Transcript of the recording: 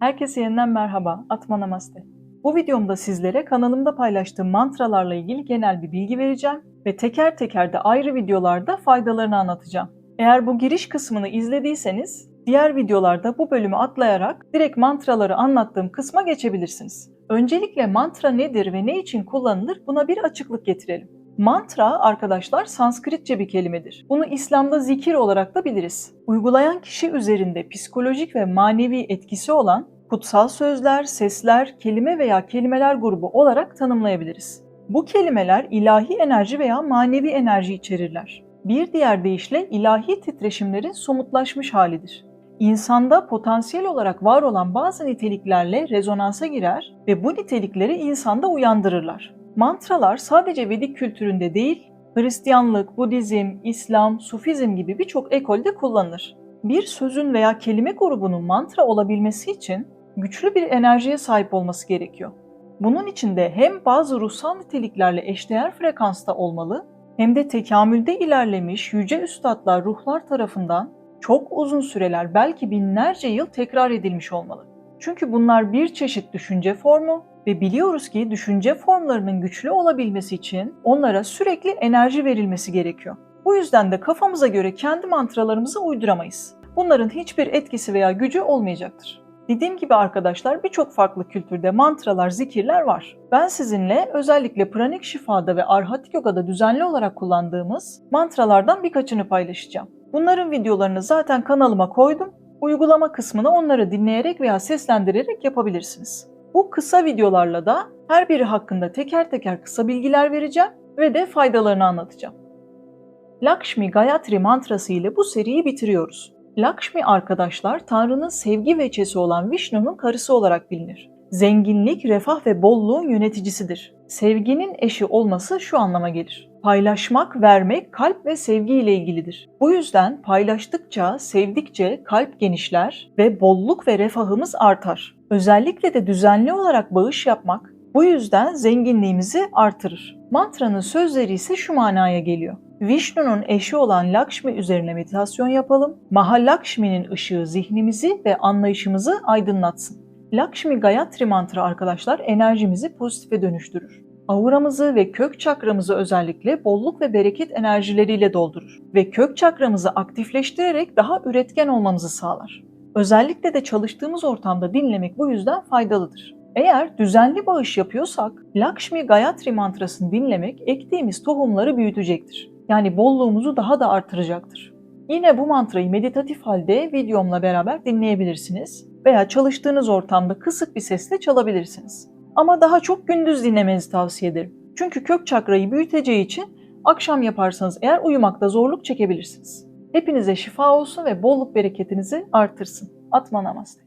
Herkese yeniden merhaba, Atma Namaste. Bu videomda sizlere kanalımda paylaştığım mantralarla ilgili genel bir bilgi vereceğim ve teker teker de ayrı videolarda faydalarını anlatacağım. Eğer bu giriş kısmını izlediyseniz diğer videolarda bu bölümü atlayarak direkt mantraları anlattığım kısma geçebilirsiniz. Öncelikle mantra nedir ve ne için kullanılır buna bir açıklık getirelim. Mantra arkadaşlar Sanskritçe bir kelimedir. Bunu İslam'da zikir olarak da biliriz. Uygulayan kişi üzerinde psikolojik ve manevi etkisi olan kutsal sözler, sesler, kelime veya kelimeler grubu olarak tanımlayabiliriz. Bu kelimeler ilahi enerji veya manevi enerji içerirler. Bir diğer deyişle ilahi titreşimlerin somutlaşmış halidir. İnsanda potansiyel olarak var olan bazı niteliklerle rezonansa girer ve bu nitelikleri insanda uyandırırlar. Mantralar sadece Vedik kültüründe değil, Hristiyanlık, Budizm, İslam, Sufizm gibi birçok ekolde kullanılır. Bir sözün veya kelime grubunun mantra olabilmesi için güçlü bir enerjiye sahip olması gerekiyor. Bunun için de hem bazı ruhsal niteliklerle eşdeğer frekansta olmalı hem de tekamülde ilerlemiş yüce üstadlar ruhlar tarafından çok uzun süreler belki binlerce yıl tekrar edilmiş olmalı. Çünkü bunlar bir çeşit düşünce formu ve biliyoruz ki düşünce formlarının güçlü olabilmesi için onlara sürekli enerji verilmesi gerekiyor. Bu yüzden de kafamıza göre kendi mantralarımızı uyduramayız. Bunların hiçbir etkisi veya gücü olmayacaktır. Dediğim gibi arkadaşlar birçok farklı kültürde mantralar, zikirler var. Ben sizinle özellikle pranik şifada ve arhatik yogada düzenli olarak kullandığımız mantralardan birkaçını paylaşacağım. Bunların videolarını zaten kanalıma koydum. Uygulama kısmını onları dinleyerek veya seslendirerek yapabilirsiniz. Bu kısa videolarla da her biri hakkında teker teker kısa bilgiler vereceğim ve de faydalarını anlatacağım. Lakshmi Gayatri mantrası ile bu seriyi bitiriyoruz. Lakshmi arkadaşlar Tanrı'nın sevgi veçesi olan Vishnu'nun karısı olarak bilinir. Zenginlik, refah ve bolluğun yöneticisidir. Sevginin eşi olması şu anlama gelir. Paylaşmak, vermek kalp ve sevgi ile ilgilidir. Bu yüzden paylaştıkça, sevdikçe kalp genişler ve bolluk ve refahımız artar. Özellikle de düzenli olarak bağış yapmak bu yüzden zenginliğimizi artırır. Mantranın sözleri ise şu manaya geliyor. Vishnu'nun eşi olan Lakshmi üzerine meditasyon yapalım. Mahalakshmi'nin ışığı zihnimizi ve anlayışımızı aydınlatsın. Lakshmi Gayatri mantra arkadaşlar enerjimizi pozitife dönüştürür. Auramızı ve kök çakramızı özellikle bolluk ve bereket enerjileriyle doldurur ve kök çakramızı aktifleştirerek daha üretken olmamızı sağlar. Özellikle de çalıştığımız ortamda dinlemek bu yüzden faydalıdır. Eğer düzenli bağış yapıyorsak Lakshmi Gayatri mantrasını dinlemek ektiğimiz tohumları büyütecektir. Yani bolluğumuzu daha da artıracaktır. Yine bu mantrayı meditatif halde videomla beraber dinleyebilirsiniz veya çalıştığınız ortamda kısık bir sesle çalabilirsiniz. Ama daha çok gündüz dinlemenizi tavsiye ederim. Çünkü kök çakrayı büyüteceği için akşam yaparsanız eğer uyumakta zorluk çekebilirsiniz. Hepinize şifa olsun ve bolluk bereketinizi artırsın. Atma namaste.